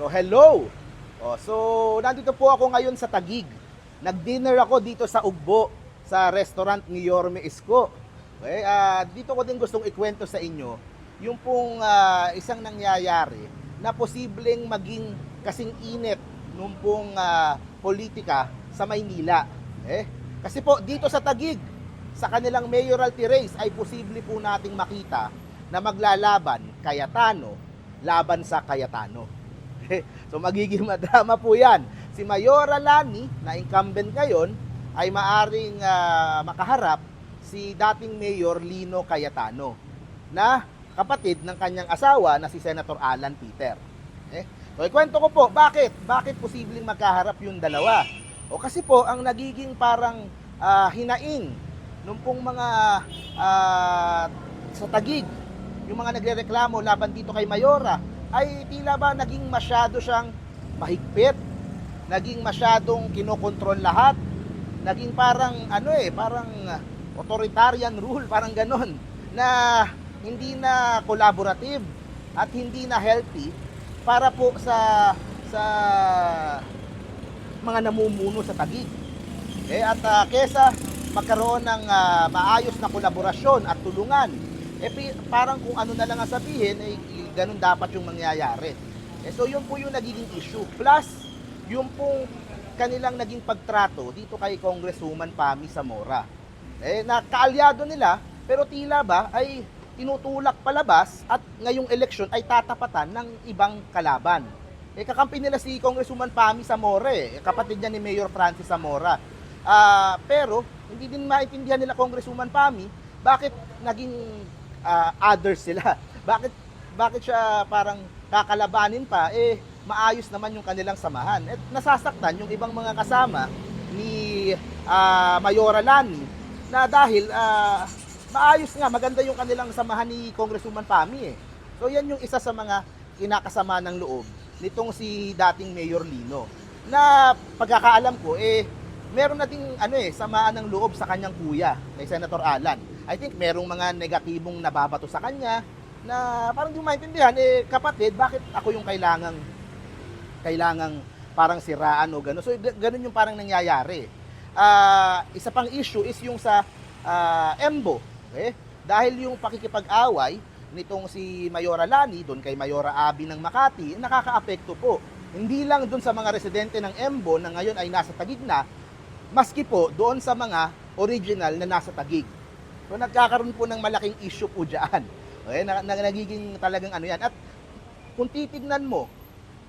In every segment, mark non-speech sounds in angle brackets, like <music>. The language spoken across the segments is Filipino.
So, hello! Oh, so, nandito po ako ngayon sa Tagig. Nag-dinner ako dito sa Ugbo, sa restaurant ni Yorme Isko. Okay, ah, dito ko din gustong ikwento sa inyo yung pong ah, isang nangyayari na posibleng maging kasing init nung pong ah, politika sa Maynila. Eh, kasi po dito sa Tagig, sa kanilang mayoralty race ay posible po nating makita na maglalaban Cayetano laban sa Cayetano. <laughs> so magiging madrama po yan. Si Mayora Lani, na incumbent ngayon, ay maaring ah, makaharap si dating Mayor Lino Cayetano na kapatid ng kanyang asawa na si Senator Alan Peter. Eh, so ikwento ko po, bakit? Bakit posibleng magkaharap yung dalawa? O kasi po, ang nagiging parang ah, hinaing nung pong mga ah, sa tagig, yung mga nagrereklamo laban dito kay Mayora, ay tila ba naging masyado siyang mahigpit, naging masyadong kinokontrol lahat, naging parang ano eh, parang ah, authoritarian rule, parang ganon, na hindi na collaborative at hindi na healthy para po sa sa mga namumuno sa tagig. Eh, at ah, kesa magkaroon ng ah, maayos na kolaborasyon at tulungan, eh parang kung ano na lang ang sabihin, eh, ganun dapat yung mangyayari. Eh, so yun po yung nagiging issue. Plus, yung pong kanilang naging pagtrato dito kay Congresswoman Pami Zamora. Eh, nakaalyado nila, pero tila ba ay tinutulak palabas at ngayong eleksyon ay tatapatan ng ibang kalaban. Eh, kakampi nila si Congresswoman Pami Zamora eh, kapatid niya ni Mayor Francis Zamora. Ah, pero hindi din maintindihan nila Congresswoman Pami bakit naging ah, others sila. <laughs> Bakit bakit siya parang kakalabanin pa eh maayos naman yung kanilang samahan. At nasasaktan yung ibang mga kasama ni ah, Mayora Lani na dahil ah, maayos nga maganda yung kanilang samahan ni Congresswoman Pami eh. So yan yung isa sa mga kinakasama ng loob nitong si dating Mayor Lino na pagkakaalam ko eh meron na ding ano eh samaan ng loob sa kanyang kuya kay Senator Alan. I think merong mga negatibong nababato sa kanya na parang di maintindihan eh kapatid bakit ako yung kailangang kailangang parang siraan o gano'n. So g- ganun yung parang nangyayari. Ah, isa pang issue is yung sa ah, Embo. Okay? Dahil yung pakikipag-away nitong si Mayora Lani doon kay Mayora Abi ng Makati, nakakaapekto po. Hindi lang doon sa mga residente ng Embo na ngayon ay nasa Tagig na, maski po doon sa mga original na nasa Tagig. So nagkakaroon po ng malaking issue po dyan. Okay? Na, na, nagiging talagang ano yan. At kung titignan mo,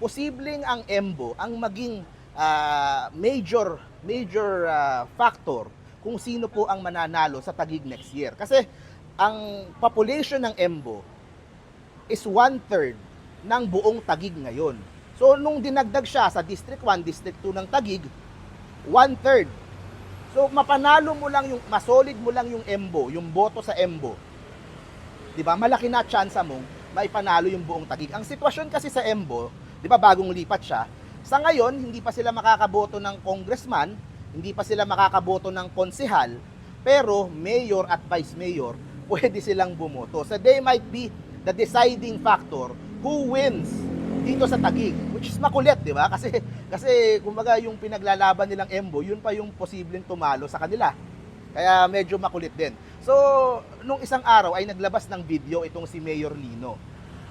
posibleng ang Embo ang maging ah, major major ah, factor kung sino po ang mananalo sa Tagig next year. Kasi ang population ng Embo is one-third ng buong Tagig ngayon. So, nung dinagdag siya sa District 1, District 2 ng Tagig, one-third. So, mapanalo mo lang yung, masolid mo lang yung Embo, yung boto sa Embo. 'di ba? Malaki na tsansa mong maipanalo yung buong Tagig. Ang sitwasyon kasi sa Embo, 'di ba, bagong lipat siya. Sa ngayon, hindi pa sila makakaboto ng congressman, hindi pa sila makakaboto ng konsehal, pero mayor at vice mayor, <laughs> pwede silang bumoto. So they might be the deciding factor who wins dito sa Tagig, which is makulit, 'di ba? Kasi kasi kumbaga yung pinaglalaban nilang Embo, yun pa yung posibleng tumalo sa kanila. Kaya medyo makulit din. So, nung isang araw ay naglabas ng video itong si Mayor Lino.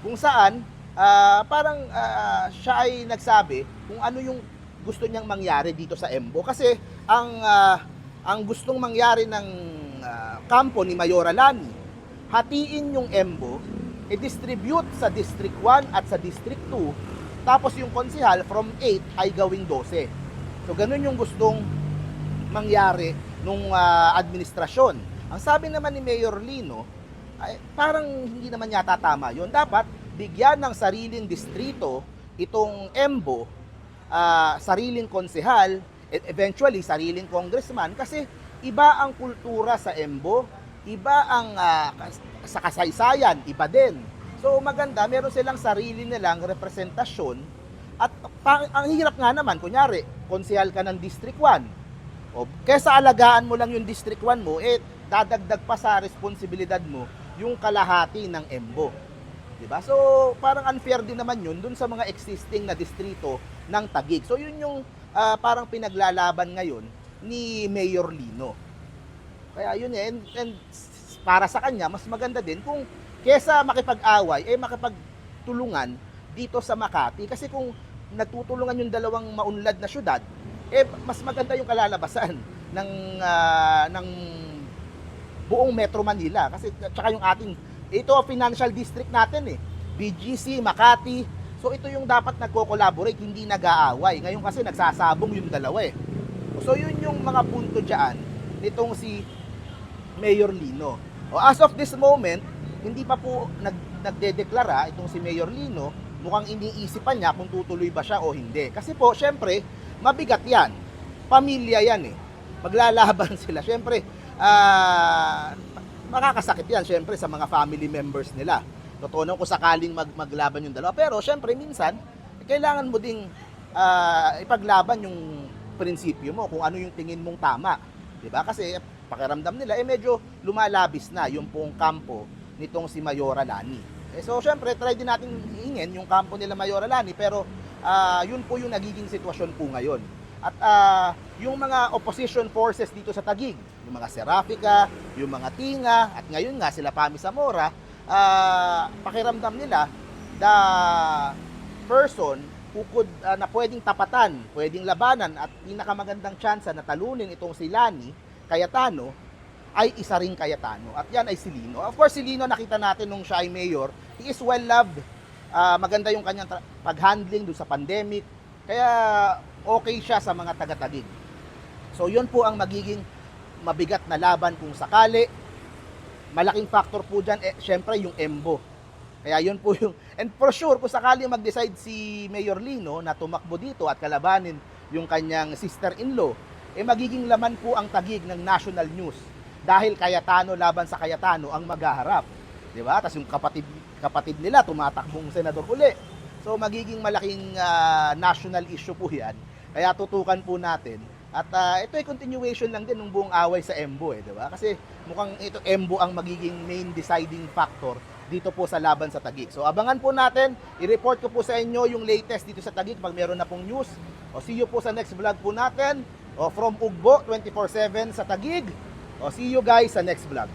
Kung saan, ah, parang ah, siya ay nagsabi kung ano yung gusto niyang mangyari dito sa Embo. Kasi ang, ah, ang gustong mangyari ng ah, kampo ni Mayora Lani, hatiin yung Embo, i-distribute sa District 1 at sa District 2, tapos yung konsihal from 8 ay gawing 12. So, ganun yung gustong mangyari nung ah, administrasyon. Ang sabi naman ni Mayor Lino, ay parang hindi naman yata tama yon. Dapat bigyan ng sariling distrito itong Embo, ah, sariling konsehal, eventually sariling congressman kasi iba ang kultura sa Embo, iba ang kas- sa kasaysayan, iba din. So maganda, meron silang sarili nilang representasyon at pa- ang hirap nga naman, kunyari, konsehal ka ng District 1, o, kesa alagaan mo lang yung District 1 mo, eh, dadagdag pa sa responsibilidad mo yung kalahati ng EMBO. 'Di ba? So, parang unfair din naman 'yun dun sa mga existing na distrito ng Taguig. So, 'yun yung ah, parang pinaglalaban ngayon ni Mayor Lino. Kaya yun eh, and, and para sa kanya, mas maganda din kung kesa makipag-away, eh makipagtulungan dito sa Makati. Kasi kung nagtutulungan yung dalawang maunlad na syudad, eh mas maganda yung kalalabasan <laughs> ng ah, ng buong Metro Manila. Kasi tsaka yung ating ito financial district natin eh. BGC, Makati. So ito yung dapat nagko-collaborate hindi nag-aaway. Ngayon kasi nagsasabong yung dalawa eh. So yun yung mga punto dyan nitong si Mayor Lino. O as of this moment hindi pa po nag, nagdedeklara itong si Mayor Lino mukhang iniisipan niya kung tutuloy ba siya o hindi kasi po syempre mabigat yan pamilya yan eh maglalaban <laughs> sila syempre ah makakasakit yan syempre sa mga family members nila. Totoo naman kung sakaling mag maglaban yung dalawa. Pero syempre minsan, kailangan mo ding ah, ipaglaban yung prinsipyo mo kung ano yung tingin mong tama. 'Di ba? Kasi pakiramdam nila eh medyo lumalabis na yung pong kampo nitong si Mayora Lani. Eh, so syempre try din natin hingin yung kampo nila Mayora Lani pero ah, yun po yung nagiging sitwasyon po ngayon. At ah, yung mga opposition forces dito sa Tagig, yung mga Serafica, yung mga Tinga, at ngayon nga sila Pami Zamora, ah, pakiramdam nila the person who could, ah, na pwedeng tapatan, pwedeng labanan at pinakamagandang tsansa na talunin itong si Lani Cayetano ay isa ring Cayetano. At yan ay si Lino. Of course, si Lino nakita natin nung siya ay mayor. He is well loved. Ah, maganda yung kanyang pag-handling dun sa pandemic. Kaya okay siya sa mga taga-tagig. So yun po ang magiging mabigat na laban kung sakali. Malaking factor po dyan, eh, syempre yung embo. Kaya yun po yung, and for sure, kung sakali mag-decide si Mayor Lino na tumakbo dito at kalabanin yung kanyang sister-in-law, eh magiging laman po ang tagig ng national news. Dahil Cayetano laban sa Cayetano ang maghaharap. Di ba? Tapos yung kapatid, kapatid nila tumatakbong senador uli. So magiging malaking ah, national issue po yan. Kaya tutukan po natin. At ah, ito ay continuation lang din ng buong away sa Embo eh, di ba? Kasi mukhang ito Embo ang magiging main deciding factor dito po sa laban sa Tagig. So abangan po natin, i-report ko po sa inyo yung latest dito sa Tagig pag meron na pong news. O see you po sa next vlog po natin. O from Ugbo 24/7 sa Tagig. O see you guys sa next vlog.